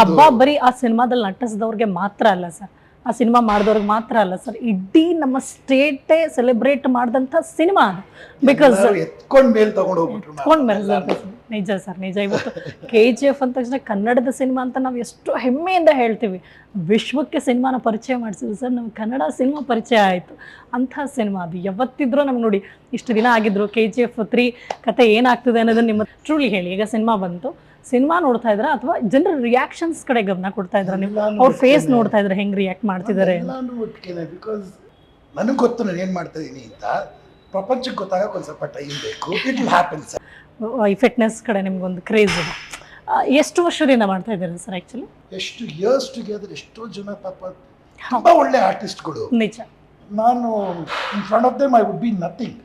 ಹಬ್ಬ ಬರೀ ಆ ಸಿನಿಮಾದಲ್ಲಿ ನಟಿಸಿದವ್ರಿಗೆ ಮಾತ್ರ ಅಲ್ಲ ಸರ್. ಆ ಸಿನಿಮಾ ಮಾಡಿದವ್ರಿಗೆ ಮಾತ್ರ ಅಲ್ಲ ಸರ್. ಇಡೀ ನಮ್ಮ ಸ್ಟೇಟೇ ಸೆಲೆಬ್ರೇಟ್ ಮಾಡಿದಂಥ ಸಿನಿಮಾ ಅದು. ಬಿಕಾಸ್ ಎತ್ಕೊಂಡು ಮೇಲೆ ಮೇಲ್ ತಗೊಂಡು ಹೋಗ್ಬಿಟ್ರು. ಸರ್ ನಿಜ ಸರ್ ನಿಜ. ಇವತ್ತು ಕೆ ಜಿ ಎಫ್ ಅಂದ ತಕ್ಷಣ ಕನ್ನಡದ ಸಿನಿಮಾ ಅಂತ ನಾವು ಎಷ್ಟು ಹೆಮ್ಮೆಯಿಂದ ಹೇಳ್ತೀವಿ. ವಿಶ್ವಕ್ಕೆ ಸಿನಿಮಾನ ಪರಿಚಯ ಮಾಡಿಸಿದ್ವಿ ಸರ್. ನಮ್ಗೆ ಕನ್ನಡ ಸಿನಿಮಾ ಪರಿಚಯ ಆಯಿತು. ಅಂಥ ಸಿನಿಮಾ ಅದು. ಯಾವತ್ತಿದ್ರೂ ನಮ್ಗೆ ನೋಡಿ ಇಷ್ಟು ದಿನ ಆಗಿದ್ರು ಕೆ ಜಿ ಎಫ್ ತ್ರೀ ಕತೆ ಏನಾಗ್ತದೆ ಅನ್ನೋದನ್ನ ನಿಮ್ಮ ಟ್ರೂಲಿ ಹೇಳಿ. ಈಗ ಸಿನಿಮಾ ಬಂತು. ಸಿನಿಮಾ ನೋಡ್ತಾ ಇದ್ರ ಅಥವಾ ಜನರ ರಿಯಾಕ್ಷನ್ಸ್ ಕಡೆ ಗಮನ ಕೊಡ್ತಾ ಇದ್ರ ನೀವು? ಅವ್ರ ಫೇಸ್. ನೋಡ್ತಾ ಇದ್ರೆ ಹೆಂಗ್ ರಿಯಾಕ್ಟ್ ಮಾಡ್ತಿದ್ದಾರೆ? ಒಟ್ಟಿಗೆ ಬಿಕಾಸ್ ನನಗೆ ಗೊತ್ತು ನಾನು ಏನು ಮಾಡ್ತಾ ಇದ್ದೀನಿ ಅಂತ. ಪ್ರಪಂಚಕ್ಕೆ ಗೊತ್ತಾಗಕ್ಕೆ ಒಂದು ಸ್ವಲ್ಪ ಟೈಮ್ ಬೇಕು. ಇಟ್ ವಿಲ್ ಹ್ಯಾಪನ್ ಸರ್ ಈ ಫಿಟ್ನೆಸ್ ಕಡೆ ನಿಮ್ಗೊಂದು ಕ್ರೇಜ್ ಇದೆ. ಎಷ್ಟು ವರ್ಷದಿಂದ ಮಾಡ್ತಾ ಇದ್ದೀರಾ ಸರ್ ಆ್ಯಕ್ಚುಲಿ ಎಷ್ಟು ಇಯರ್ಸ್ ಟುಗೆದರ್ ಎಷ್ಟೋ ಜನ ಪಾಪ ತುಂಬಾ ಒಳ್ಳೆ ಆರ್ಟಿಸ್ಟ್ಗಳು ನಿಜ. ನಾನು in front of them I would be nothing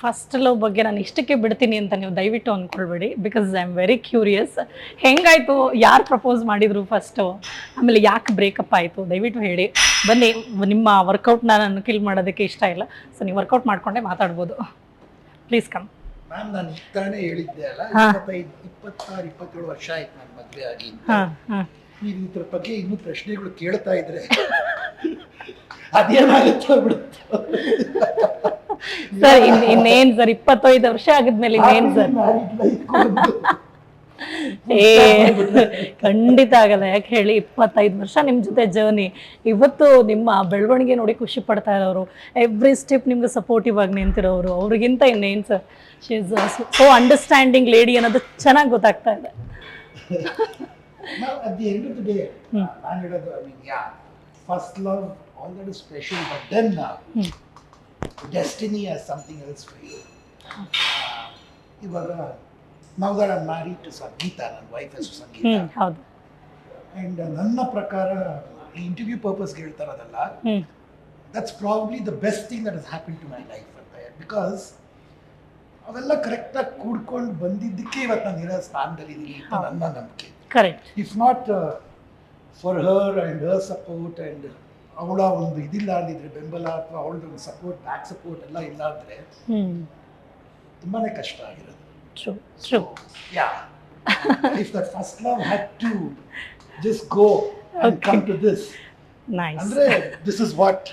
first love ಬಗ್ಗೆ ನಾನು ಇಷ್ಟಕ್ಕೆ ಬಿಡ್ತೀನಿ ಅಂತ ನೀವು ದಯವಿಟ್ಟು ಅಂದ್ಕೊಳ್ಬೇಡಿ because I am very curious ಹೆಂಗಾಯಿತು? ಯಾರು ಪ್ರಪೋಸ್ ಮಾಡಿದ್ರು ಫಸ್ಟು ಆಮೇಲೆ ಯಾಕೆ ಬ್ರೇಕಪ್ ಆಯಿತು? ದಯವಿಟ್ಟು ಹೇಳಿ. ಬನ್ನಿ ನಿಮ್ಮ ವರ್ಕೌಟ್ನ ನಾನು ಕಿಲ್ ಮಾಡೋದಕ್ಕೆ ಇಷ್ಟ ಇಲ್ಲ. ಸೊ ನೀವು ವರ್ಕೌಟ್ ಮಾಡಿಕೊಂಡೆ ಮಾತಾಡ್ಬೋದು. ಪ್ಲೀಸ್ ಕಮ್ ಮ್ಯಾಮ್ ನಾನು ಈಗ ತಾನೇ ಹೇಳಿದ್ದೆ ಅಲ್ಲ. ಇಪ್ಪತ್ತೈದು ಇಪ್ಪತ್ತಾರು ಇಪ್ಪತ್ತೇಳು ವರ್ಷ ಆಯ್ತು ನಾನು ಮದುವೆ ಆಗಿ ನೀವು ಇದ್ರ ಬಗ್ಗೆ ಇನ್ನೂ ಪ್ರಶ್ನೆಗಳು ಕೇಳ್ತಾ ಇದ್ರೆ ಅದೇನಾಗುತ್ತೋ ಬಿಡುತ್ತೋ. ಸರ್ ಇನ್ನೇನ್ ಇನ್ನೇನು ಸರ್ ಇಪ್ಪತ್ತೈದು ವರ್ಷ ಆಗಿದ್ಮೇಲೆ ಇನ್ನೇನ್ ಸರ್ ಏ ಖಂಡಿತ ಆಗಲ್ಲ. ಯಾಕೆ ಹೇಳಿ ಇಪ್ಪತ್ತೈದು ವರ್ಷ ನಿಮ್ಮ ಜೊತೆ ಜರ್ನಿ ಇವತ್ತು ನಿಮ್ಮ ಬೆಳವಣಿಗೆ ನೋಡಿ ಖುಷಿ ಪಡ್ತಾ ಇರೋರು. ಎವ್ರಿ ಸ್ಟೆಪ್ ನಿಮ್ಗೆ ಸಪೋರ್ಟಿವ್ ಆಗಿ ನಿಂತಿರೋರು. ಅವ್ರಿಗಿಂತ ಇನ್ನೇನು sir she is so understanding lady ಅನ್ನೋದು ಚೆನ್ನಾಗಿ ಗೊತ್ತಾಗ್ತಾ ಇದೆ. First love all that is special but then destiny has something else for you ಇವಾಗ ನಾವು that are marry to Sangeetha ನನ್ನ ವೈಫ್ ಹೆಸರು ಸಂಗೀತ. ಹೌದು. ಆ್ಯಂಡ್ ನನ್ನ ಪ್ರಕಾರ ಇಂಟರ್ವ್ಯೂ ಪರ್ಪಸ್ಗೆ ಹೇಳ್ತಾರದಲ್ಲ that's probably the best thing that is happen to my life ಅಂತ because ಅವೆಲ್ಲ ಕರೆಕ್ಟಾಗಿ ಕೂಡ್ಕೊಂಡು ಬಂದಿದ್ದಕ್ಕೆ ಇವತ್ತು ನಾನು ಇರೋ ಸ್ಥಾನದಲ್ಲಿ ಇದ್ದೀನಿ ಅಂತ ನನ್ನ ನಂಬಿಕೆ. Correct if not for her and her support and ಅವಳ ಒಂದು ಇದಿಲ್ಲ ಅಂದಿದ್ರೆ ಬೆಂಬಲ ಅಥವಾ ಅವಳದ ಒಂದು ಸಪೋರ್ಟ್ ಬ್ಯಾಕ್ ಸಪೋರ್ಟ್ ಎಲ್ಲ ಇಲ್ಲ ಅಂದರೆ ಹ್ಞೂ ತುಂಬಾ ಕಷ್ಟ ಆಗಿರೋದು. Yeah if that first love had to just go and come to this ಅಂದ್ರೆ ದಿಸ್ ಇಸ್ ವಾಟ್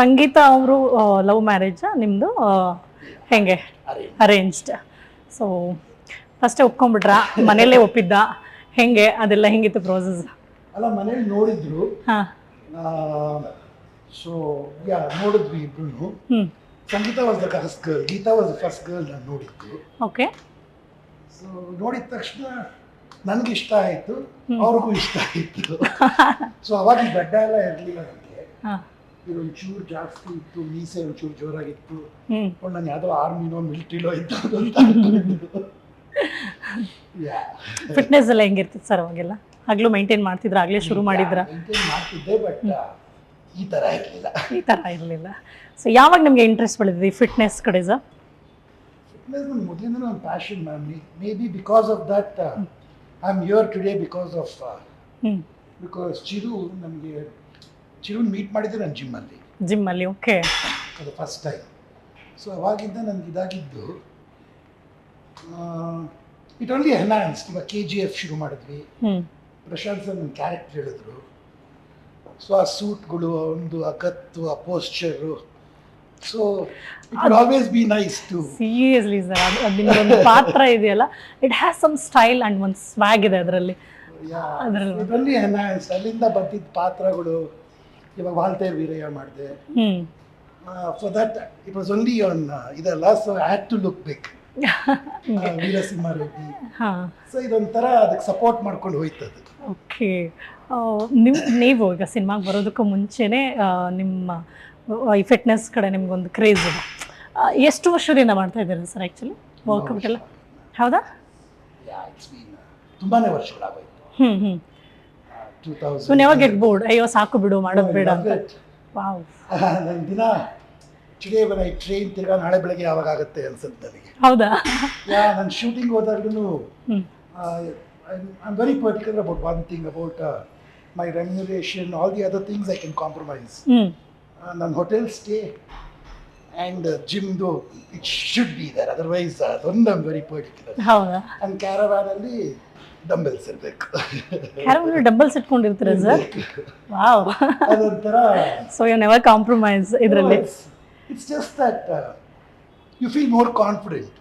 ಸಂಗೀತ ಅವರು ಲವ್ ಮ್ಯಾರೇಜ್ ನಿಮ್ಮದು ಹೆಂಗೆ? ಅರೇಂಜ್ಡ್ ಸೊ ಫಸ್ಟೇ ಒಪ್ಕೊಂಡ್ಬಿಟ್ರಾ? ಮನೇಲೇ ಒಪ್ಪಿದ್ದ? ಹೆಂಗೆ? ಅದೆಲ್ಲ ಹೆಂಗಿತ್ತು ಪ್ರೋಸೆಸ್ ಅಲ್ಲ ಮನೇಲಿ ನೋಡಿದ್ರು. ಹಾಂ. ಸೊ ಯಾ ನೋಡಿದ್ವಿ ಇಬ್ರು Sangeetha was the first girl Geetha was the first girl ನಾನು ನೋಡಿದ್ದು. ಓಕೆ ಸೊ ನೋಡಿದ ತಕ್ಷಣ ನನಗೆ ಇಷ್ಟ ಆಯಿತು ಅವ್ರಿಗೂ ಇಷ್ಟ ಆಯಿತು. ಸೊ ಅವಾಗ ಈ ಗಡ್ಡ ಎಲ್ಲ ಇರಲಿಲ್ಲ ನನಗೆ ಇದು ಒಂಚೂರು ಜಾಸ್ತಿ ಇತ್ತು ಮೀಸೆ ಒಂಚೂರು ಜೋರಾಗಿತ್ತು. ಅವ್ಳು ನಾನು ಯಾವುದೋ ಆರ್ಮಿನೋ ಮಿಲಿಟ್ರಿಲೋ ಇತ್ತು ಅಂತ ಯಾ ಫಿಟ್ನೆಸ್ ಎಲ್ಲ ಹೆಂಗಿರ್ತಿತ್ತು ಸರ್ ಅವಾಗೆಲ್ಲ? ಆಗ್ಲೂ ಮೈಂಟೈನ್ ಮಾಡ್ತಿದ್ರ ಆಗ್ಲೇ ಶುರು ಮಾಡಿದ್ರ? ಮಾಡ್ತಿದ್ದೆ ಬಟ್ ಈ ಥರ ಇರಲಿಲ್ಲ. ಈ ಥರ ಇರಲಿಲ್ಲ. ಸೊ ಯಾವಾಗ ನಿಮಗೆ ಇಂಟ್ರೆಸ್ಟ್ ಬೆಳೆದಿದೆ ಈ ಫಿಟ್ನೆಸ್ ಕಡೆ ಸರ್? ಫಿಟ್ನೆಸ್ ನನ್ನ ಮೊದಲಿಂದ ಒಂದು passion ma'am maybe because of that I am here today because of because Chiru ನಮಗೆ ಚಿರು ಮೀಟ್ ಮಾಡಿದ್ದೆ ನಾನು ಜಿಮ್ಮಲ್ಲಿ ಜಿಮ್ಮಲ್ಲಿ ಓಕೆ ಅದು ಫಸ್ಟ್ ಟೈಮ್ ಸೊ ಅವಾಗಿಂದ ನನಗೆ ಇದಾಗಿದ್ದು ಇಟ್ ಓನ್ಲಿ ಎನ್ಹಾನ್ಸ್ಡ್ ಇವಾಗ ಕೆ ಜಿ ಎಫ್ ಶುರು ಮಾಡಿದ್ವಿ. ಪ್ರಶಾಂತ್ ಸರ್ ನನ್ನ ಕ್ಯಾರೆಕ್ಟರ್ ಹೇಳಿದ್ರು. ಸೊ ಆ ಸೂಟ್ಗಳು ಒಂದು ಅಗತ್ತು ಕತ್ತು ಆ posture so it always be nice to seriously sir ಅದು ನಿಮ್ದೊಂದು ಪಾತ್ರ ಇದೆಯಲ್ಲ? It has some style and ಒಂದು ಸ್ವಾಗ್ ಇದೆ ಅದರಲ್ಲಿ. ಅದರಲ್ಲಿ. ಓನ್ಲಿ ಅಲ್ಲಿಂದ ಬಂದಿದ್ದ ಪಾತ್ರಗಳು. ಇವಾಗ ವಾಲ್ತೇರ್ ವೀರಯ್ಯ ಮಾಡಿದೆ. For that it was only on ಇದೆಲ್ಲ so I had to look big Veerasimha Reddy. So ಇದೊಂಥರ ಅದಕ್ಕೆ ಸಪೋರ್ಟ್ ಮಾಡ್ಕೊಂಡು ಹೋಯ್ತದು ಓಕೆ. ನಿಮ್ಮ ನೀವು ಈಗ ಸಿನಿಮಾಗೆ ಬರೋದಕ್ಕೂ ಮುಂಚೆನೇ ನಿಮ್ಮ ಈ ಫಿಟ್ನೆಸ್ ಕಡೆ ನಿಮ್ಗೊಂದು ಕ್ರೇಜ್ ಇದೆ. ಎಷ್ಟು ವರ್ಷದಿಂದ ಮಾಡ್ತಾ ಇದ್ದೀರಾ ಸರ್ ಆ್ಯಕ್ಚುಲಿ ವರ್ಕೌಟ್ ಎಲ್ಲ ಹೌದಾ? ತುಂಬಾ ವರ್ಷಗಳಾಗೋಯ್ತು. ಹ್ಞೂ ಹ್ಞೂ ಸೊ ನೆವರ್ ಗೆಟ್ ಬೋರ್ಡ್ ಅಯ್ಯೋ ಸಾಕು ಬಿಡು ಮಾಡೋದು ಬೇಡ ಅಂತ. ವಾವ್. ದಿನ ಟುಡೇ ಬನ್ ಐ ಟ್ರೈನ್ ತಿರ್ಗಾ ನಾಳೆ ಬೆಳಗ್ಗೆ ಯಾವಾಗ ಆಗುತ್ತೆ ಅನ್ಸುತ್ತೆ ನನಗೆ. ಹೌದಾ? ಯಾ ನಾನು ಶೂಟಿಂಗ್ ಹೋದಾಗ್ಲೂ ಹ್ಞೂ I am very particular about one thing about my remuneration all the other things I can compromise ಹ್ಞೂ ನನ್ನ hotel stay and ಜಿಮ್ದು it should be there otherwise ಅದೊಂದು ಐಮ್ ವೆರಿ ಪರ್ಟಿಕ್ಯುಲರ್ ಹೌದಾ ನನ್ನ ಕ್ಯಾರವ್ಯಾನಲ್ಲಿ ಡಂಬೆಲ್ಸ್ ಇರಬೇಕು ಕ್ಯಾರಮಲ್ಲಿ ಡಬ್ಬಲ್ಸ್ ಇಟ್ಕೊಂಡಿರ್ತೀರಾ ಸರ್ ವಾವ್ ಅದೊಂಥರ so you never compromise ಇದರಲ್ಲಿ it's just that you feel more confident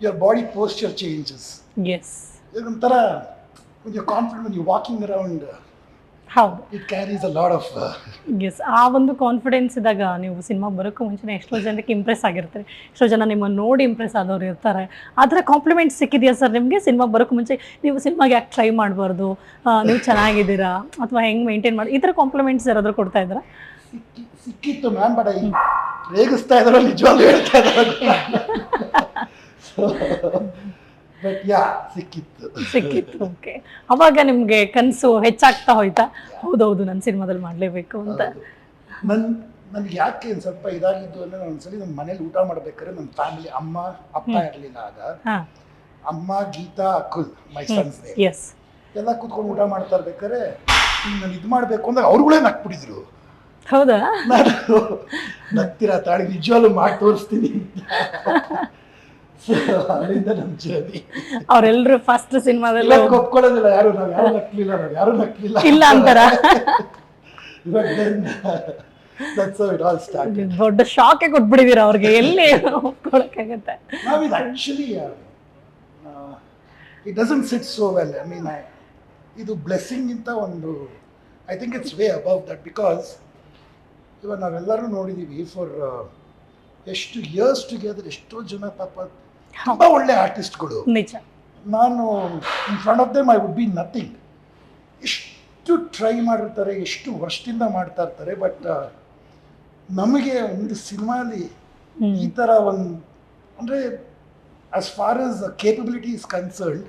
your body posture changes yes ಇದೊಂಥರ you confident you walking around ಹೌದು. It carries a lot of S ಆ ಒಂದು confidence ಇದ್ದಾಗ ನೀವು cinema ಬರೋಕ್ಕೂ ಮುಂಚೆನೇ ಎಷ್ಟೋ ಜನಕ್ಕೆ ಇಂಪ್ರೆಸ್ ಆಗಿರ್ತಾರೆ. ಎಷ್ಟೋ ಜನ ನಿಮ್ಮನ್ನು ನೋಡಿ ಇಂಪ್ರೆಸ್ ಆದವ್ರು ಇರ್ತಾರೆ. ಆ ಥರ ಕಾಂಪ್ಲಿಮೆಂಟ್ಸ್ ಸಿಕ್ಕಿದೆಯಾ ಸರ್ ನಿಮಗೆ? ಸಿನಿಮಾ ಬರೋಕ್ಕೂ ಮುಂಚೆ ನೀವು ಸಿನಿಮಾಗೆ ಯಾಕೆ ಟ್ರೈ ಮಾಡಬಾರ್ದು ನೀವು ಚೆನ್ನಾಗಿದ್ದೀರಾ ಅಥವಾ ಹೆಂಗೆ ಮೇಂಟೈನ್ ಮಾಡಿ ಈ ಥರ ಕಾಂಪ್ಲಿಮೆಂಟ್ಸ್ ಯಾರಾದರೂ ಕೊಡ್ತಾ ಇದ್ದೀರಾ ಸಿಕ್ಕಿ ಸಿಕ್ಕಿತ್ತು ಮ್ಯಾಮ್ ಬಟ್ ಈ ರೇಗಿಸ್ತಾ ಇದಾರೋ ನಿಜವಾಗ್ಲೂ ಹೇಳ್ತಾ ಇದಾರೋ. ಬಟ್ ಯಾ ಸಿಕ್ಕಿತ್ತು. ಸಿಕ್ಕಿತ್ತು ಓಕೆ ಅವಾಗ ನಿಮಗೆ ಕನಸು ಹೆಚ್ಚಾಗ್ತಾ ಹೋಯ್ತಾ? ಹೌದೌದು ನನ್ನ ಸಿನಿಮಾದಲ್ಲಿ ಮಾಡಲೇಬೇಕು ಅಂತ. ನನ್ ನನ್ಗೆ ಯಾಕೆ ಒಂದು ಸ್ವಲ್ಪ ಇದಾಗಿದ್ದು ಅಂದ್ರೆ ನಾನು ಒಂದ್ಸಲಿ ನಮ್ಮ ಮನೇಲಿ ಊಟ ಮಾಡ್ಬೇಕಾದ್ರೆ ನಮ್ಮ ಫ್ಯಾಮಿಲಿ ಅಮ್ಮ ಅಪ್ಪ ಇರಲಿಲ್ಲ ಆಗ. ಅಮ್ಮ ಗೀತಾ ಅಕುಲ್ ಮೈ ಸನ್ಸ್ ಎಸ್ ಎಲ್ಲ ಕೂತ್ಕೊಂಡು ಊಟ ಮಾಡ್ತಾ ಇರ್ಬೇಕಾದ್ರೆ ನಾನು ಇದು ಮಾಡಬೇಕು ಅಂದ್ರೆ ಅವ್ರುಗಳೇ ನಕ್ಬಿಟ್ಟಿದ್ರು ಹೌದಾ? ನಾನು ನಗ್ತೀರಾ ತಾಳಿ ನಿಜವಾಗ್ಲೂ ಮಾಡಿ ತೋರಿಸ್ತೀನಿ ಅವರೆಲ್ಲರೂ ಫಸ್ಟ್ ಸಿನಿಮಾದಲ್ಲಿ ಒಪ್ಕೊಳ್ಳೋದಿಲ್ಲ ಯಾರು ನಾವು ಯಾರು ನಕ್ಲಿಲ್ಲ ನಾವು ಯಾರು ನಕ್ಲಿಲ್ಲ ಇಲ್ಲ ಅಂತಾರ? ದೊಡ್ಡ ಶಾಕೆ ಕೊಟ್ಬಿಡಿದೀರ ಅವ್ರಿಗೆ ಎಲ್ಲಿ ಒಪ್ಕೊಳಕ್ಕಾಗತ್ತೆ ನಾವು ಇದು actually it doesn't sit so well I mean ಇದು ಬ್ಲೆಸ್ಸಿಂಗ್ ಇಂತ ಒಂದು I think it's way above that because ಇವಾಗ ನಾವೆಲ್ಲರೂ ನೋಡಿದ್ದೀವಿ ಫಾರ್ ಎಷ್ಟು ಇಯರ್ಸ್ ಟುಗೆದರ್ ಎಷ್ಟೋ ಜನ ಪಾಪ ತುಂಬ ಒಳ್ಳೆ ಆರ್ಟಿಸ್ಟ್ಗಳು ನಿಜ. ನಾನು in front of them I would be nothing ಎಷ್ಟು ಟ್ರೈ ಮಾಡಿರ್ತಾರೆ ಎಷ್ಟು ವರ್ಷದಿಂದ ಮಾಡ್ತಾ ಇರ್ತಾರೆ ಬಟ್ ನಮಗೆ ಒಂದು ಸಿನಿಮಾಲಿ ಈ ಥರ ಒಂದು ಅಂದರೆ as far as capability is concerned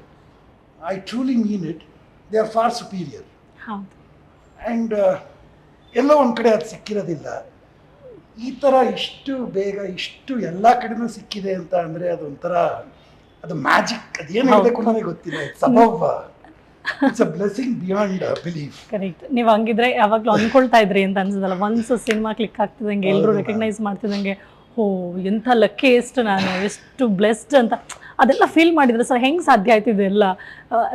I truly mean it they are far superior and ಎಲ್ಲೋ ಒಂದು ಕಡೆ ಅದು ಸಿಕ್ಕಿರೋದಿಲ್ಲ. ಈ ಥರ ಇಷ್ಟು ಬೇಗ ಇಷ್ಟು ಎಲ್ಲ ಕಡೆನೂ ಸಿಕ್ಕಿದೆ ಅಂತ ಅಂದರೆ ಅದೊಂಥರ ಅದು ಮ್ಯಾಜಿಕ್ ಅದೇನು. ಹೇಳಬೇಕು ನನಗೆ ಗೊತ್ತಿಲ್ಲ. It's above it's a blessing beyond belief correct ನೀವು ಹಂಗಿದ್ರೆ ಯಾವಾಗಲೂ ಅಂದ್ಕೊಳ್ತಾ ಇದ್ರಿ ಅಂತ ಅನ್ಸದಲ್ಲ ಒನ್ಸ್ ಸಿನಿಮಾ ಕ್ಲಿಕ್ ಆಗ್ತಿದಂಗೆ ಎಲ್ಲರೂ ರೆಕಗ್ನೈಸ್ ಮಾಡ್ತಿದಂಗೆ ಓ ಎಂಥ ಲಕ್ಕಿ ಎಷ್ಟು ನಾನು ಎಷ್ಟು ಬ್ಲೆಸ್ಡ್ ಅಂತ. ಅದೆಲ್ಲ ಫೀಲ್ ಮಾಡಿದ್ರೆ ಸರ್ ಹೆಂಗೆ ಸಾಧ್ಯ ಆಯ್ತು ಇದೆಲ್ಲ?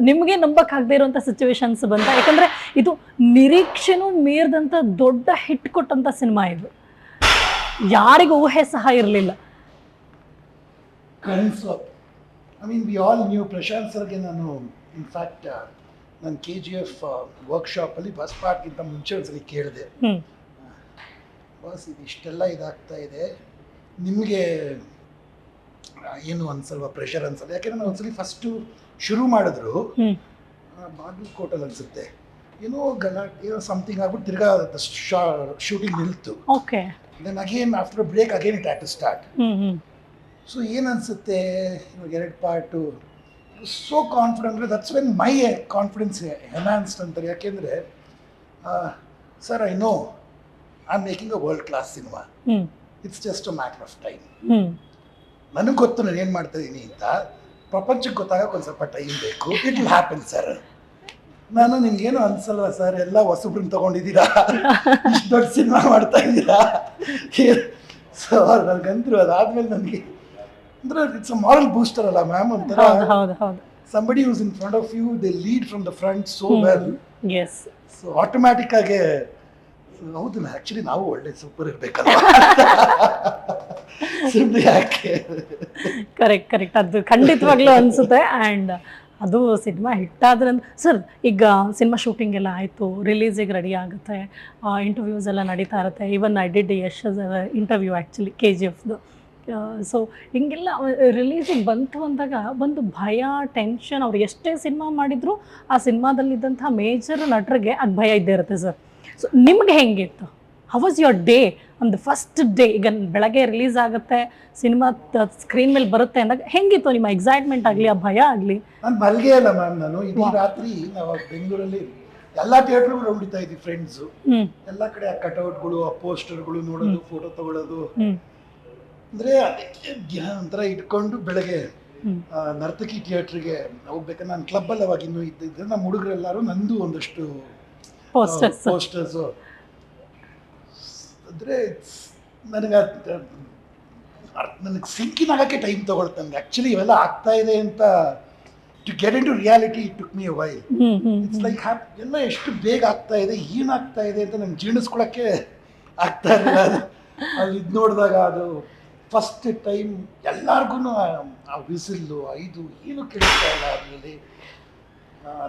ನಿಮಗೆ ನಂಬಕ್ಕಾಗದೇ ಇರುವಂಥ ಸಿಚುವೇಶನ್ಸ್ ಬಂತ ಯಾಕಂದ್ರೆ ಇದು ನಿರೀಕ್ಷೆನೂ ಮೀರಿದಂಥ ದೊಡ್ಡ ಹಿಟ್ ಕೊಟ್ಟಂಥ ಸಿನಿಮಾ ಇದು. ಯಾರಿಗೂ ಊಹೆ ಸಹ ಇರಲಿಲ್ಲ. ಕನ್ಸು. I mean we all knew Prashanth ಸರ್ಗೆ ನಾನು ಇನ್ಫ್ಯಾಕ್ಟ್ ನನ್ನ ಕೆ ಜಿ ಎಫ್ ವರ್ಕ್ಶಾಪಲ್ಲಿ ಬಸ್ ಪಾರ್ಕ್ಗಿಂತ ಮುಂಚೆ ಒಂದ್ಸಲಿ ಕೇಳಿದೆ. ಬಸ್ ಇದು ಇಷ್ಟೆಲ್ಲ ಇದಾಗ್ತಾ ಇದೆ. ನಿಮಗೆ ಏನು ಅನ್ಸಲ್ವ ಪ್ರೆಷರ್ ಅನ್ಸಲ್ಲ ಯಾಕೆಂದ್ರೆ ನಾನು ಒಂದ್ಸಲಿ ಫಸ್ಟು ಶುರು ಮಾಡಿದ್ರು. ಬಾಗಲಕೋಟಲ್ಲಿ ಅನ್ಸುತ್ತೆ. ಏನೋ ಗಲಾಟೆ ಏನೋ ಸಮಥಿಂಗ್ ಆಗ್ಬಿಟ್ಟು ತಿರ್ಗಾ shooting ನಿಲ್ತು. Okay then again after break again it ought to start so ಏನು ಅನಿಸುತ್ತೆ ಎರಡು part so confident that's when my confidence enhanced ಅಂತಾರೆ ಯಾಕೆಂದರೆ sir I know I am making a world class cinema it's just a matter of time ನನಗೆ ಗೊತ್ತು ನಾನು ಏನು ಮಾಡ್ತಾ ಇದ್ದೀನಿ ಅಂತ ಪ್ರಪಂಚಕ್ಕೆ ಗೊತ್ತಾಗಕ್ಕೆ ಒಂದು ಸ್ವಲ್ಪ ಟೈಮ್ ಬೇಕು. ಇಟ್ ವಿಲ್ ಹ್ಯಾಪನ್ ಸರ್ ನಾನು ನಿಮ್ಗೇನು ಅನ್ಸಲ್ವಾ ಸರ್ ಎಲ್ಲ ಹೊಸಬ್ರನ್ನ ತಗೊಂಡಿದ್ದೀರಾ? ಇಷ್ಟು ದೊಡ್ಡ ಸಿನಿಮಾ ಮಾಡ್ತಾ ಇದ್ದೀರಾ? ಸೊ ನನಗಂದ್ರು ಅದಾದ್ಮೇಲೆ ನನಗೆ ಅಂದ್ರೆ ಇಟ್ಸ್ ಅ ಮಾರಲ್ ಬೂಸ್ಟರ್ ಅಲ್ಲ ಮ್ಯಾಮ್ ಒಂಥರ. Somebody use in front of you they lead from the front so well yes so automatic ಆಗಿ ಹೌದು ಆಕ್ಚುಲಿ ನಾವು ಒಳ್ಳೆ ಸೂಪರ್ ಇರಬೇಕಲ್ಲ ಸುಮ್ಮನೆ ಯಾಕೆ? ಕರೆಕ್ಟ್ ಕರೆಕ್ಟ್ ಅದು ಖಂಡಿತವಾಗ್ಲೂ ಅನ್ಸುತ್ತೆ. ಆ್ಯಂಡ್ ಅದು ಸಿನಿಮಾ ಹಿಟ್ಟಾದ್ರೆ ಸರ್, ಈಗ ಸಿನಿಮಾ ಶೂಟಿಂಗ್ ಎಲ್ಲ ಆಯಿತು ರಿಲೀಸಿಗೆ ರೆಡಿ ಆಗುತ್ತೆ. ಇಂಟರ್ವ್ಯೂಸ್ ಎಲ್ಲ ನಡೀತಾ ಇರುತ್ತೆ. Even I did Yash interview actually K G ಎಫ್ದು so ಹಿಂಗೆಲ್ಲ ರಿಲೀಸಿಗೆ ಬಂತು ಅಂದಾಗ ಒಂದು ಭಯ ಟೆನ್ಷನ್ ಅವ್ರು ಎಷ್ಟೇ ಸಿನಿಮಾ ಮಾಡಿದರೂ ಆ ಸಿನಿಮಾದಲ್ಲಿದ್ದಂಥ ಮೇಜರ್ ನಟರಿಗೆ ಅದು ಭಯ ಇದ್ದೇ ಇರುತ್ತೆ ಸರ್. ಸೊ ನಿಮ್ಗೆ ಹೆಂಗಿತ್ತು? ಹೌ ವಾಸ್ ಯುವರ್ ಡೇ ಒಂದು ಫಸ್ಟ್ ಡೇ ಈಗ ಬೆಳಗ್ಗೆ ರಿಲೀಸ್ ಆಗುತ್ತೆ ಸಿನಿಮಾ ಸ್ಕ್ರೀನ್ ಮೇಲೆ ಬರುತ್ತೆ ಅಂದಾಗ ಹೆಂಗಿತ್ತು ನಿಮ್ಮ ಎಕ್ಸೈಟ್ಮೆಂಟ್ ಆಗಲಿ ಆ ಭಯ ಆಗಲಿ? ನಾನು ಮಲ್ಗೆ ಅಲ್ಲ ಮ್ಯಾಮ್ ನಾನು. ಇಡೀ ರಾತ್ರಿ ನಾವು ಬೆಂಗಳೂರಲ್ಲಿ ಎಲ್ಲ ಥಿಯೇಟರ್ಗಳು ಹೊಡಿತಾ ಇದ್ವಿ ಫ್ರೆಂಡ್ಸು ಎಲ್ಲ ಕಡೆ ಆ ಕಟೌಟ್ಗಳು ಆ ಪೋಸ್ಟರ್ಗಳು ನೋಡೋದು ಫೋಟೋ ತಗೊಳ್ಳೋದು. ಅಂದ್ರೆ ಅದಕ್ಕೆ ಒಂಥರ ಇಟ್ಕೊಂಡು ಬೆಳಗ್ಗೆ ನರ್ತಕಿ ಥಿಯೇಟ್ರಿಗೆ ಹೋಗ್ಬೇಕಾದ್ರೆ ನಾನು ಕ್ಲಬ್ಬಲ್ಲಿ ಅವಾಗ ಇನ್ನೂ ಇದ್ದಿದ್ದೆ. ನಮ್ಮ ಹುಡುಗರೆಲ್ಲರೂ ನಂದು ಒಂದಷ್ಟು ಪೋಸ್ಟರ್ಸು ಅಂದರೆ ನನಗೆ ನನಗೆ ಸಿಂಕಿನ ಆಗೋಕ್ಕೆ ಟೈಮ್ ತೊಗೊಳ್ತು ನನಗೆ ಆ್ಯಕ್ಚುಲಿ ಇವೆಲ್ಲ ಆಗ್ತಾ ಇದೆ ಅಂತ to get into reality it took me hmm it's like app ಎಲ್ಲ ಎಷ್ಟು ಬೇಗ ಆಗ್ತಾ ಇದೆ ಏನಾಗ್ತಾ ಇದೆ ಅಂತ ನಂಗೆ ಜೀರ್ಣಿಸ್ಕೊಳಕ್ಕೆ ಆಗ್ತಾ ಇರಲಿಲ್ಲ ಅದು. ಅಲ್ಲಿ ಇದು ನೋಡಿದಾಗ ಅದು ಫಸ್ಟ್ ಟೈಮ್ ಎಲ್ಲರಿಗೂ ಆ ವಿಸಿಲ್ಲು ಐದು ಏನು ಕೇಳಿಸ್ತಾ ಇಲ್ಲ ಅದರಲ್ಲಿ.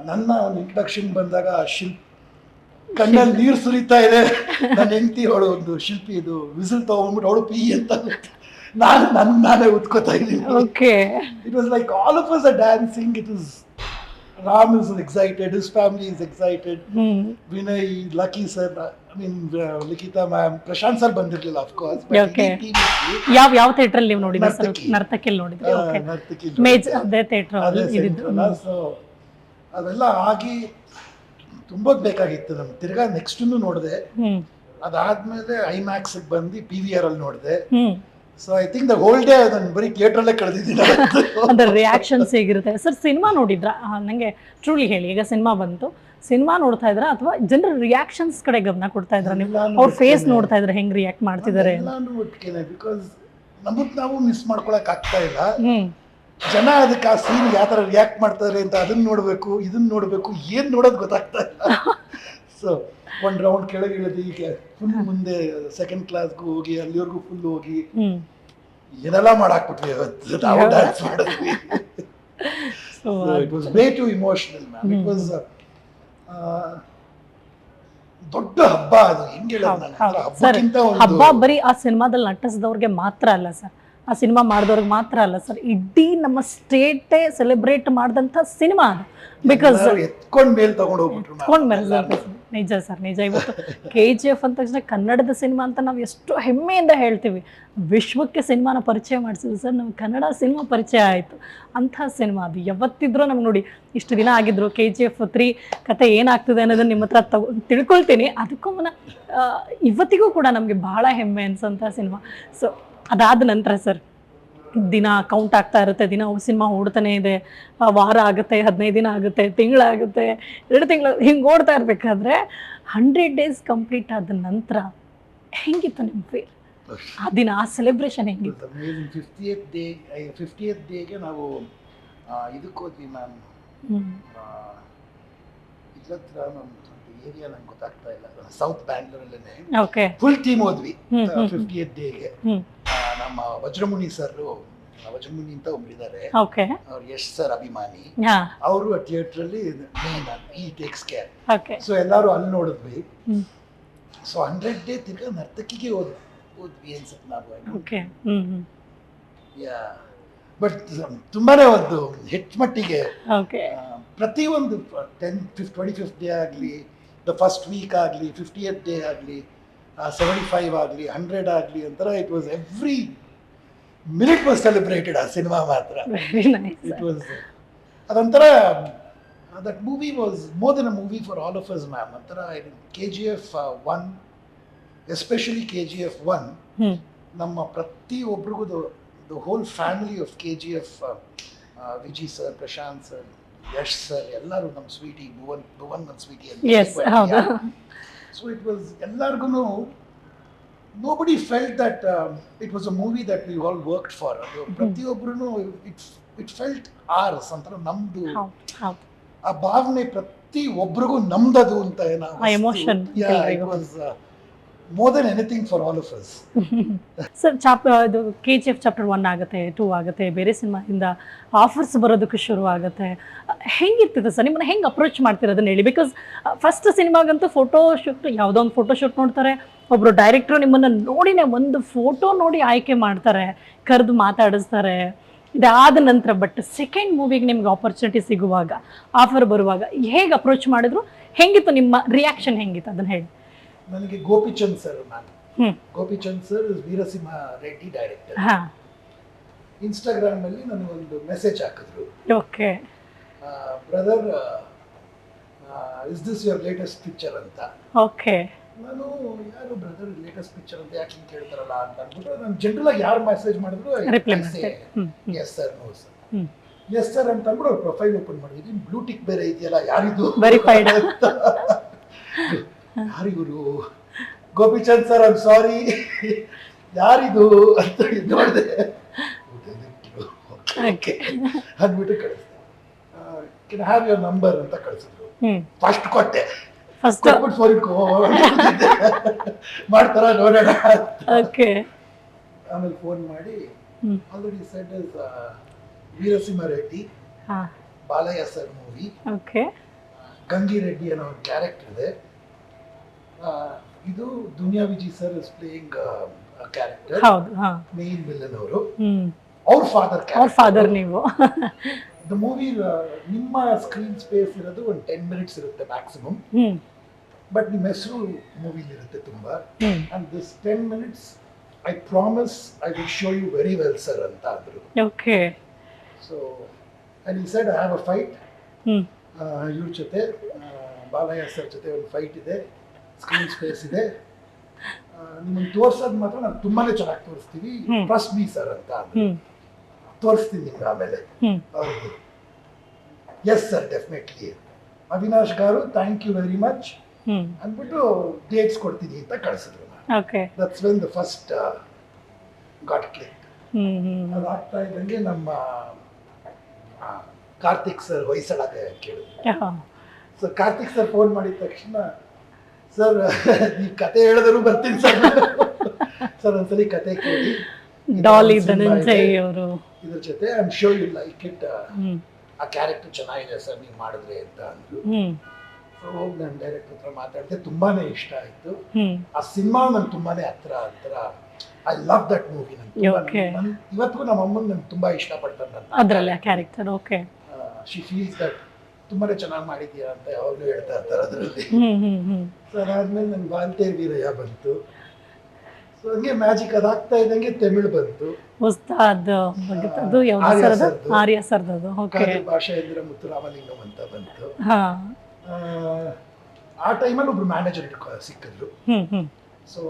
ನನ್ನ ಒಂದು ಇಂಟ್ರಡಕ್ಷನ್ ಬಂದಾಗ ಶಿಲ್ಪ ಕಣ್ಣಲ್ಲಿ ನೀರು ಸುರಿತಾ ಇದೆ. ನನ್ನ ಹೆಂಡತಿ ಅವಳು ಒಂದು ಶಿಲ್ಪಿ ಇದು ವಿಸಿಲ್ ತಗೊಂಡ್ಬಿಟ್ಟು ಅವಳು ಪಿ ಅಂತ ನಾನು ನನ್ನ ನಾನೇ ಉತ್ಕೋತಾ ಇದ್ದೀನಿ. Okay it was like all of us uh dancing it is Ram is excited his family is excited. Vinay Lucky sir mean uh, Likita ma'am, Prashant sir ಬಂದಿರ್ಲಿಲ್ಲ team ಇದ್ವಿ. ಯಾವ ಯಾವ ಥಿಯೇಟರ್ ನೀವು ನೋಡಿದ್ರಿ ಸರ್? ನರ್ತಕಿ. ನೋಡಿದ್ರಿ. ಓಕೆ ನರ್ತಕಿ ಮೇಜ್. ಅದೇ theatre ಅದೇ ಸೊ ಅದೆಲ್ಲ ಆಗಿ ತುಂಬ ಬೇಕಾಗಿತ್ತು ನಮ್ಗೆ. ತಿರ್ಗಾ ನೆಕ್ಸ್ಟ್ ನೋಡಿದೆ. ಅದಾದ್ಮೇಲೆ ಐಮ್ಯಾಕ್ಸ್ ಬಂದು ಪಿ ವಿ ಆರ್ ಅಲ್ಲಿ ನೋಡಿದೆ. So I think the whole day ನಾನು ಬರೀ ಥಿಯೇಟ್ರಲ್ಲೇ ಕಳೆದಿದ್ದೀನಿ ಅಂದ್ರೆ ರಿಯಾಕ್ಷನ್ಸ್ ಹೇಗಿರುತ್ತೆ? ಸರ್ ಸಿನಿಮಾ ನೋಡಿದ್ರಾ? ನನಗೆ ನಂಗೆ ಟ್ರೂಲಿ ಹೇಳಿ. ಈಗ ಸಿನಿಮಾ ಬಂತು. ಸಿನಿಮಾ ನೋಡ್ತಾ ಇದ್ರ ಅಥವಾ ಜನರ ರಿಯಾಕ್ಷನ್ಸ್ ಕಡೆ ಗಮನ ಕೊಡ್ತಾ ಇದ್ರ ನೀವು? ಅವ್ರ ಫೇಸ್ ನೋಡ್ತಾ ಇದ್ರೆ ಹೆಂಗ್ ರಿಯಾಕ್ಟ್ ಮಾಡ್ತಿದ್ದಾರೆ ಬಿಕಾಸ್ ನಮಗ್ ನಾವು ಮಿಸ್ ಮಾಡ್ಕೊಳಕ್ ಆಗ್ತಾ ಇಲ್ಲ. ಜನ ಅದಕ್ಕೆ ಆ ಸೀನ್ ಯಾವ ಥರ ರಿಯಾಕ್ಟ್ ಮಾಡ್ತಾರೆ ಅಂತ ಅದನ್ನ ನೋಡಬೇಕು ಇದನ್ನ ನೋಡಬೇಕು ಏನು ನೋಡೋದು ಗೊತ್ತಾಗ್ತಾ ಇಲ್ಲ. ಸೊ ಒಂದು ರೌಂಡ್ ಕೆಳಗೆ ಇಳಿದು ಈಗ ಫುಲ್ ಮುಂದೆ ಸೆಕೆಂಡ್ ಕ್ಲಾಸ್ಗೂ ಹೋಗಿ ಅಲ್ಲಿವರೆಗೂ ಫುಲ್ ಹೋಗಿ ಏನೆಲ್ಲ ಮಾಡಾಕ್ಬಿಟ್ವಿ ಅವತ್ತು ನಾವು ಡ್ಯಾನ್ಸ್ ಮಾಡಿದ್ವಿ. It was way too emotional ma'am it was ದೊಡ್ಡ ಹಬ್ಬ ಅದು. ಹೆಂಗೆ ಹಬ್ಬಕ್ಕಿಂತ ಹಬ್ಬ ಬರೀ ಆ ಸಿನಿಮಾದಲ್ಲಿ ನಟಿಸಿದವ್ರಿಗೆ ಮಾತ್ರ ಅಲ್ಲ ಸರ್ ಆ ಸಿನಿಮಾ ಮಾಡಿದವ್ರಿಗೆ ಮಾತ್ರ ಅಲ್ಲ ಸರ್ ಇಡೀ ನಮ್ಮ ಸ್ಟೇಟೇ ಸೆಲೆಬ್ರೇಟ್ ಮಾಡಿದಂಥ ಸಿನಿಮಾ ಅದು. ಬಿಕಾಸ್ ಎತ್ಕೊಂಡ್ ಮೇಲ್ ತಗೊಂಡು. ಎತ್ಕೊಂಡ್ ಮೆರೆಸಿದಂಥ ನಿಜ ಸರ್ ನಿಜ. ಇವತ್ತು ಕೆ ಜಿ ಎಫ್ ಅಂದ ತಕ್ಷಣ ಕನ್ನಡದ ಸಿನಿಮಾ ಅಂತ ನಾವು ಎಷ್ಟು ಹೆಮ್ಮೆಯಿಂದ ಹೇಳ್ತೀವಿ. ವಿಶ್ವಕ್ಕೆ ಸಿನಿಮಾನ ಪರಿಚಯ ಮಾಡಿಸಿದ್ವಿ ಸರ್ ನಮ್ಗೆ ಕನ್ನಡ ಸಿನಿಮಾ ಪರಿಚಯ ಆಯಿತು. ಅಂಥ ಸಿನಿಮಾ ಅದು. ಯಾವತ್ತಿದ್ರೂ ನಮ್ಗೆ ನೋಡಿ ಇಷ್ಟು ದಿನ ಆಗಿದ್ರು ಕೆ ಜಿ ಎಫ್ ತ್ರೀ ಕತೆ ಏನಾಗ್ತದೆ ಅನ್ನೋದನ್ನ ನಿಮ್ಮ ಹತ್ರ ತಗೊ ತಿಳ್ಕೊಳ್ತೀನಿ. ಅದಕ್ಕೂ ಮುನ್ನ ಇವತ್ತಿಗೂ ಕೂಡ ನಮಗೆ ಭಾಳ ಹೆಮ್ಮೆ ಅನ್ಸೋಂಥ ಸಿನಿಮಾ. ಸೊ ಅದಾದ ನಂತರ ಸರ್ ದಿನ ಕೌಂಟ್ ಆಗ್ತಾ ಇರುತ್ತೆ ದಿನ ಸಿನಿಮಾ ಓಡ್ತಾನೆ ಇದೆ ವಾರ ಆಗುತ್ತೆ ಹದಿನೈದು ದಿನ ಆಗುತ್ತೆ ತಿಂಗಳಾಗುತ್ತೆ ಎರಡು ತಿಂಗಳು ಹಿಂಗೆ ಓಡ್ತಾ ಇರಬೇಕಾದ್ರೆ ಹಂಡ್ರೆಡ್ ಡೇಸ್ ಕಂಪ್ಲೀಟ್ ಆದ ನಂತರ ಹೆಂಗಿತ್ತು ನಿಮ್ಮ ಫೀಲ್ ಆ ದಿನ ಆ ಸೆಲೆಬ್ರೇಷನ್ ಹೆಂಗಿತ್ತು? ಫಿಫ್ಟಿಯತ್ ಡೇ ಫಿಫ್ಟಿಯತ್ ಡೇಗೆ ನಾವು ಇದಕ್ಕೆ ಹೋದ್ವಿ ಮ್ಯಾಮ್ ನಮ್ಮ ಏರಿಯಾ ನಂಗೆ ಗೊತ್ತಾಗ್ತಾ ಇಲ್ಲ. ಸೌತ್ ಬ್ಯಾಂಗ್ಳೂರಲ್ಲೇ ಓಕೆ ಫುಲ್ ಟೀಮ್ ಹೋದ್ವಿ. ಫಿಫ್ಟಿಯತ್ ಡೇಗೆ ನಮ್ಮ ವಜ್ರಮುನಿ ಸರ್ ವಜ್ರಮುನಿ ಅಂತ ಒಬ್ಬರಿದ್ದಾರೆ ಓಕೆ ಅವ್ರು ಯಶ್ ಸರ್ ಅಭಿಮಾನಿ. ಅವರು ಥಿಯೇಟ್ರಲ್ಲಿ ಮೇನ್ ಈ ಟೇಕ್ಸ್ ಕೇರ್ ಓಕೆ ಸೊ ಎಲ್ಲಾರು ಅಲ್ಲಿ ನೋಡಿದ್ವಿ. ಸೊ ಹಂಡ್ರೆಡ್ ಡೇ ತಿರ್ಗಾ ನರ್ತಕಿಗೆ ಹೋದ್ ಹೋದ್ವಿ ಅನ್ಸುತ್ತೆ ನಾವು ಓಕೆ ಯಾ ಬಟ್ ತುಂಬಾನೇ ಒಂದು ಹೆಚ್ಚು ಮಟ್ಟಿಗೆ ಒಂದು ಪ್ರತಿಯೊಂದು ಟೆನ್ ಫಿಫ್ ಟ್ವೆಂಟಿ ಫಿಫ್ತ್ ಡೇ ಆಗಲಿ ದ ಫಸ್ಟ್ ವೀಕ್ ಆಗಲಿ ಫಿಫ್ಟಿಯತ್ ಡೇ ಆಗಲಿ ಸೆವೆಂಟಿ ಫೈವ್ ಆಗಲಿ ಹಂಡ್ರೆಡ್ ಆಗಲಿ ಒಂಥರ it was every minute was celebrated ಆ ಸಿನಿಮಾ ಮಾತ್ರ. ಇಟ್ ವಾಸ್ ಅದೊಂಥರ that movie was more than a movie for all of us ma'am ಒಂಥರ K G F one especially K G F one ನಮ್ಮ ಪ್ರತಿಯೊಬ್ಬರಿಗೂ the whole family of K G F Viji sir Prashanth sir Yash sir ಎಲ್ಲರೂ ನಮ್ಮ Sweety Bhuvan Bhuvan ಮತ್ತು Sweety yes it ಎಲ್ಲರಿಗೂ nobody felt that it was a movie that we all work for ಅದು ಪ್ರತಿಯೊಬ್ಬರೂ it it felt hours ಅಂತ ನಮ್ದು. ಆ ಭಾವನೆ ಪ್ರತಿ ಒಬ್ರಿಗೂ ನಮ್ದದು ಅಂತ ಏನೋ emotion more then anything for all of us sir chap ಇದು K G F chapter one ಆಗುತ್ತೆ ಟೂ ಆಗುತ್ತೆ, ಬೇರೆ ಸಿನಿಮಾದಿಂದ ಆಫರ್ಸ್ ಬರೋದಕ್ಕೆ ಶುರು ಆಗುತ್ತೆ. ಹೆಂಗಿರ್ತದೆ ಸರ್? ನಿಮ್ಮನ್ನ ಹೆಂಗೆ ಅಪ್ರೋಚ್ ಮಾಡ್ತೀರ ಅದನ್ನ ಹೇಳಿ? ಬಿಕಾಸ್ ಫಸ್ಟ್ ಸಿನಿಮಾಗಂತೂ ಫೋಟೋ ಶೂಟ್ ಯಾವುದೋ ಒಂದು ಫೋಟೋ ಶೂಟ್ ನೋಡ್ತಾರೆ. ಒಬ್ಬರು ಡೈರೆಕ್ಟ್ರು ನಿಮ್ಮನ್ನು ನೋಡಿನೇ ಒಂದು ಫೋಟೋ ನೋಡಿ ಆಯ್ಕೆ ಮಾಡ್ತಾರೆ, ಕರೆದು ಮಾತಾಡಿಸ್ತಾರೆ. ಇದಾದ ನಂತರ ಬಟ್ ಸೆಕೆಂಡ್ ಮೂವಿಗೆ ನಿಮ್ಗೆ ಆಪರ್ಚುನಿಟಿ ಸಿಗುವಾಗ ಆಫರ್ ಬರುವಾಗ, ಹೇಗೆ ಅಪ್ರೋಚ್ ಮಾಡಿದ್ರು? ಹೆಂಗಿತ್ತು ನಿಮ್ಮ ರಿಯಾಕ್ಷನ್ ಹೆಂಗಿತ್ತು? ಅದನ್ನ ಹೇಳಿ. ನನಗೆ ಗೋಪಿಚಂದ್ ಸರ್ ನಾನು. ಗೋಪಿಚಂದ್ ಸರ್ ವೀರಸಿಂಹ ರೆಡ್ಡಿ ಡೈರೆಕ್ಟರ್ ಹಾಂ. ಇನ್ಸ್ಟಾಗ್ರಾಮ್ ಅಲ್ಲಿ ನನಗೊಂದು ಮೆಸೇಜ್ ಹಾಕಿದ್ರು. Okay. Brother is this your latest picture ಅಂತ. ಓಕೆ. ನಾನು ಯಾರು ಬ್ರದರ್ ಲೇಟೆಸ್ಟ್ ಪಿಕ್ಚರ್ ಅಂತ ಯಾಕೆ ಹಿಂಗೆ ಕೇಳ್ತಾರಲ್ಲ ಅಂತ ಅಂದ್ಬಿಟ್ಟು ನಾನು ಜನರಲ್ ಆಗಿ ಯಾರು ಮೆಸೇಜ್ ಮಾಡಿದ್ರು yes sir no sir yes sir ಅಂತ ಅಂದ್ಬಿಟ್ಟು ಅವ್ರ ಪ್ರೊಫೈಲ್ ಓಪನ್ ಮಾಡಿದ್ದೀನಿ. ಬ್ಲೂ ಟಿಕ್ ಬೇರೆ ಇದೆಯಲ್ಲ ಯಾರಿದು? Verified. ಯಾರಿವರು Gopichand sir I'm sorry ಯಾರಿದು ಅಂತ ನೋಡಿದೆ. ಓಕೆ ಅದ್ಬಿಟ್ಟು ಕಳಿಸ್ದೆ. ಕೆನ್ ಹ್ಯಾವ್ ಯುವರ್ ನಂಬರ್ ಅಂತ ಕಳಿಸಿದ್ರು. ಫಸ್ಟ್ ಕೊಟ್ಟೆ. ಫಸ್ಟ್ ಕೊಟ್ಬಿಟ್ಟು ಫೋನ್ ಇಟ್ಕೋ ಮಾಡ್ತಾರ ನೋಡೋಣ ಓಕೆ ಆಮೇಲೆ ಫೋನ್ ಮಾಡಿ already set is Veerasimha Reddy ಹಾ. Balayya sir movie okay Gangi Reddy ಅನ್ನೋ ಒಂದು ಕ್ಯಾರೆಕ್ಟರ್ ಇದೆ. ಇದು Duniya Viji sir is playing character ಹೌದು ಹಾ. ಮೇನ್ ವಿಲನ್ ಅವರು. ಅವ್ರ ಫಾದರ್ ಅವ್ರ ಫಾದರ್ ನೀವು. ದ ಮೂವಿ ನಿಮ್ಮ ಸ್ಕ್ರೀನ್ ಸ್ಪೇಸ್ ಇರೋದು ಒಂದು ಟೆನ್ ಮಿನಿಟ್ಸ್ ಇರುತ್ತೆ ಮ್ಯಾಕ್ಸಿಮಮ್ ಬಟ್ ನಿಮ್ಮ ಹೆಸರು ಮೂವಿಲಿ ಇರುತ್ತೆ ತುಂಬಾ. And this ten minutes I promise I will show you very well sir ಅಂತ ಅಂದರು. ಓಕೆ ಸೊ ಅಂಡ್ ಈ side I have a fight ಇವ್ರ ಜೊತೆ ಬಾಲಯ್ಯ ಸರ್ ಜೊತೆ ಒಂದು ಫೈಟ್ ಇದೆ. ಸ್ಕ್ರೀನ್ ಸ್ಪೇಸ್ ಇದೆ ನಿಮ್ಮನ್ನು ತೋರ್ಸೋದು ಮಾತ್ರ ನಾನು ತುಂಬಾನೇ ಚೆನ್ನಾಗಿ ತೋರಿಸ್ತೀವಿ. ಫಸ್ಟ್ ಬಿ ಸರ್ ಅಂತ. ತೋರಿಸ್ತೀನಿ ನಿಮ್ಗೆ ಆಮೇಲೆ. Yes sir definitely Avinash garu thank you very much ಅಂದ್ಬಿಟ್ಟು ಡೇಟ್ಸ್ ಕೊಡ್ತೀನಿ ಅಂತ ಕಳಿಸಿದ್ರು that's when the first got click ಅದು ಅದಾಗ್ತಾ ಇದ್ದಂಗೆ ನಮ್ಮ ಕಾರ್ತಿಕ್ ಸರ್ ಹೊಯ್ಸಳಗೆ ಕೇಳಿದ್ರು. ಸೊ ಕಾರ್ತಿಕ್ ಸರ್ ಫೋನ್ ಮಾಡಿದ ತಕ್ಷಣ ಸರ್ ನೀವು ಕತೆ ಹೇಳಿದ್ರು ಬರ್ತೀನಿ ಸರ್. ಸರ್ ಒಂದ್ಸಲಿ ಕತೆ ಕೇಳಿ. ಡಾಲಿ ಧನಂಜಯ್ ಅವರು. ಇದ್ರ ಜೊತೆ I am sure you like it ಆ ಕ್ಯಾರೆಕ್ಟರ್ ಚೆನ್ನಾಗಿದೆ ಸರ್ ನೀವು ಮಾಡಿದ್ರೆ ಅಂತ ಅಂದ್ರು. ಹೋಗಿ ನಾನು ಡೈರೆಕ್ಟರ್ ಹತ್ರ ಮಾತಾಡಿದೆ ತುಂಬಾನೇ ಇಷ್ಟ ಆಯ್ತು. ಆ ಸಿನಿಮಾ ನಂಗೆ ತುಂಬಾನೇ ಹತ್ರ ಹತ್ರ I love that movie Okay. ನಂಗೆ ಇವತ್ತಿಗೂ ನಮ್ಮ ಅಮ್ಮನ ನಂಗೆ ತುಂಬಾ ಇಷ್ಟಪಡ್ತಾರೆ ಅದರಲ್ಲಿ ಆ character okay she feels that ತುಂಬಾನೇ ಚೆನ್ನಾಗಿ ಮಾಡಿದ್ದೀರಾ ಅಂತ ಯಾವಾಗಲೂ ಹೇಳ್ತಾ ಇರ್ತಾರೆ ಅದರಲ್ಲಿ. ಸರ್ ಸೊ ಅದಾದ್ಮೇಲೆ ನನ್ಗೆ ಬಾಂತೇರ್ ವೀರಯ್ಯ ಬಂತು. ಸೊ ಹಂಗೆ ಮ್ಯಾಜಿಕ್ ಅದಾಗ್ತಾ ಇದ್ದಂಗೆ ತಮಿಳ್ ಬಂತು. ಉಸ್ತಾದ್ ಅದು ಯಾವ್ದು ಆರ್ಯ ಸರ್ದದು ಓಕೆ ಭಾಷಾ ಇಂದ್ರ ಮುತ್ತುರಾಮಲಿಂಗಂ ಅಂತ ಬಂತು. ಆ, ಟೈಮಲ್ಲಿ ಒಬ್ರು ಮ್ಯಾನೇಜರ್ ಸಿಕ್ಕಿದ್ರು. ಸೊ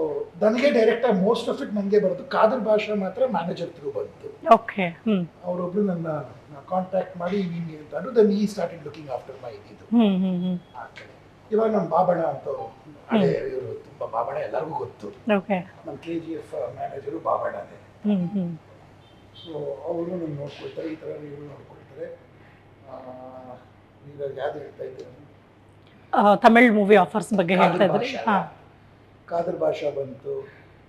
ನನಗೆ ಡೈರೆಕ್ಟ್ ಆಗಿ ಮೋಸ್ಟ್ ಆಫ್ ಇಟ್ ನನಗೆ ಬರೋದು ಕಾದರ್ ಭಾಷಾ ಮಾತ್ರ ಮ್ಯಾನೇಜರ್ ಥ್ರೂ ಬಂತು. ಓಕೆ ಅವರೊಬ್ರು ನನ್ನ ಕಾಂಟ್ಯಾಕ್ಟ್ ಮಾಡಿ ಹಿಂಗೆ ಅಂತ ದೆನ್ ಈ ಸ್ಟಾರ್ಟೆಡ್ ಲುಕಿಂಗ್ ಆಫ್ಟರ್ ಮೈ ಇದು. ಇವಾಗ ನಮ್ಮ ಬಾಬಣ್ಣ ಅಂತ ಇವರು ತುಂಬ ಬಾಬಣ್ಣ ಎಲ್ಲರಿಗೂ ಗೊತ್ತು. ಓಕೆ ನಮ್ಮ ಕೆ ಜಿ ಎಫ್ ಮ್ಯಾನೇಜರು ಹ್ಮ್ ಸೊ ಅವರು ನನ್ನ ನೋಡ್ಕೊಳ್ತಾರೆ ಈ ಥರ ಇವರು ನೋಡ್ಕೊಳ್ತಾರೆ. ಇವಾಗ ಯಾವ್ದು ಹೇಳ್ತಾ ಇದ್ದೀರಾ? ತಮಿಳ್ ಮೂವಿ ಆಫರ್ಸ್ ಬಗ್ಗೆ ಹೇಳ್ತಾ ಇದ್ರಿ? ಹಾ. ಕಾದರ್ ಭಾಷಾ ಬಂತು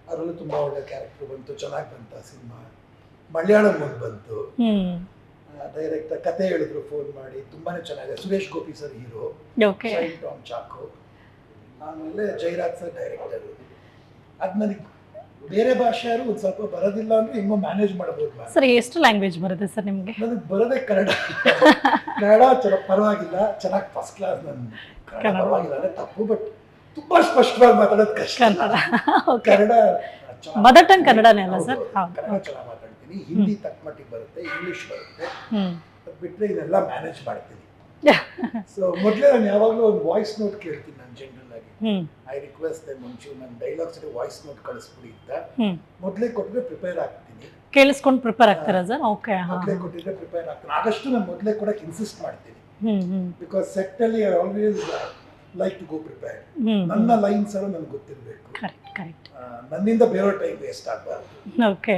ಅದರಲ್ಲೂ ತುಂಬ ಒಳ್ಳೆ ಕ್ಯಾರೆಕ್ಟರ್ ಬಂತು ಚೆನ್ನಾಗಿ ಬಂತು ಆ ಸಿನಿಮಾ. ಮಲಯಾಳಂ ಒಂದು ಬಂತು. ಡೈರೆಕ್ಟ್ ಕತೆ ಹೇಳಿದ್ರು ಫೋನ್ ಮಾಡಿ ತುಂಬಾನೇ ಚೆನ್ನಾಗಿದೆ. Suresh Gopi sir hero Tom Chacko ಆಮೇಲೆ ಜೈರಾಜ್ ಸರ್ ಡೈರೆಕ್ಟರ್ ಅದು ನನಗೆ ಬೇರೆ ಭಾಷೆಯವರು ಒಂದು ಸ್ವಲ್ಪ ಬರೋದಿಲ್ಲ ಅಂದ್ರೆ ಹೆಂಗೋ ಮ್ಯಾನೇಜ್ ಮಾಡಬಹುದು ಸರ್ ಎಷ್ಟು ಲ್ಯಾಂಗ್ವೇಜ್ ಬರುತ್ತೆ ಸರ್ ನಿಮಗೆ? ನನಗೆ ಬರೋದೇ ಕನ್ನಡ. ಕನ್ನಡ ಚಲೋ ಪರವಾಗಿಲ್ಲ ಚೆನ್ನಾಗಿ ಫಸ್ಟ್ ಕ್ಲಾಸ್ ನನ್ನ ಕನ್ನಡ. ಪರವಾಗಿಲ್ಲ ಅಂದ್ರೆ ತಪ್ಪು ಬಟ್ ತುಂಬಾ ಸ್ಪಷ್ಟವಾಗಿ ಮಾತಾಡೋದು ಕಷ್ಟ. ಕನ್ನಡ. ಕನ್ನಡ ಮದರ್ ಟಂಗ್ ಕನ್ನಡನೇ ಅಲ್ಲ ಸರ್? ಕನ್ನಡ ಚೆನ್ನಾಗಿ ಮಾತಾಡ್ತೀನಿ. ಹಿಂದಿ ತಕ್ಕ ಮಟ್ಟಿಗೆ ಬರುತ್ತೆ ಇಂಗ್ಲಿಷ್ ಬರುತ್ತೆ. ಹ್ಮ್. ಬಿಟ್ಟರೆ ಬಿಟ್ರೆ ಇದೆಲ್ಲ ಮ್ಯಾನೇಜ್ ಮಾಡ್ತೀನಿ. ಸೊ ಮೊದಲೇ ನಾನು ಯಾವಾಗಲೂ ಒಂದು ವಾಯ್ಸ್ ನೋಟ್ ಕೇಳ್ತೀನಿ ನಾನು ಜನರಲ್ ಆಗಿ. ಐ ರಿಕ್ವೆಸ್ಟ್ ಮುಂಚೆ ನನ್ನ ಡೈಲಾಗ್ಸ್ ವಾಯ್ಸ್ ನೋಟ್ ಕಳಿಸ್ಬಿಡಿ ಅಂತ. ಮೊದಲೇ ಕೊಟ್ಟರೆ ಪ್ರಿಪೇರ್ ಆಗ್ತೀನಿ. ಕೇಳಿಸ್ಕೊಂಡು ಪ್ರಿಪೇರ್ ಆಗ್ತಾರಾ ಸರ್? ಓಕೆ ಮೊದಲೇ ಕೊಟ್ಟಿದ್ರೆ ಪ್ರಿಪೇರ್ ಆಗ್ತೀನಿ. ಆದಷ್ಟು ನಾನು ಮೊದಲೇ ಕೊಡಕ್ಕೆ ಇನ್ಸಿಸ್ಟ್ ಮಾಡ್ತೀನಿ. ಬಿಕಾಸ್ ಸೆಟ್ ಅಲ್ಲಿ always like to go prepare ನನ್ನ ಲೈನ್ಸ್ ಎಲ್ಲ ನನಗೆ ಗೊತ್ತಿರಬೇಕು. ಕರೆಕ್ಟ್ ಕರೆಕ್ಟ್ ನನ್ನಿಂದ ಬೇರೆ ಟೈಮ್ ವೇಸ್ಟ್ ಆಗಬಾರ್ದು. ಓಕೆ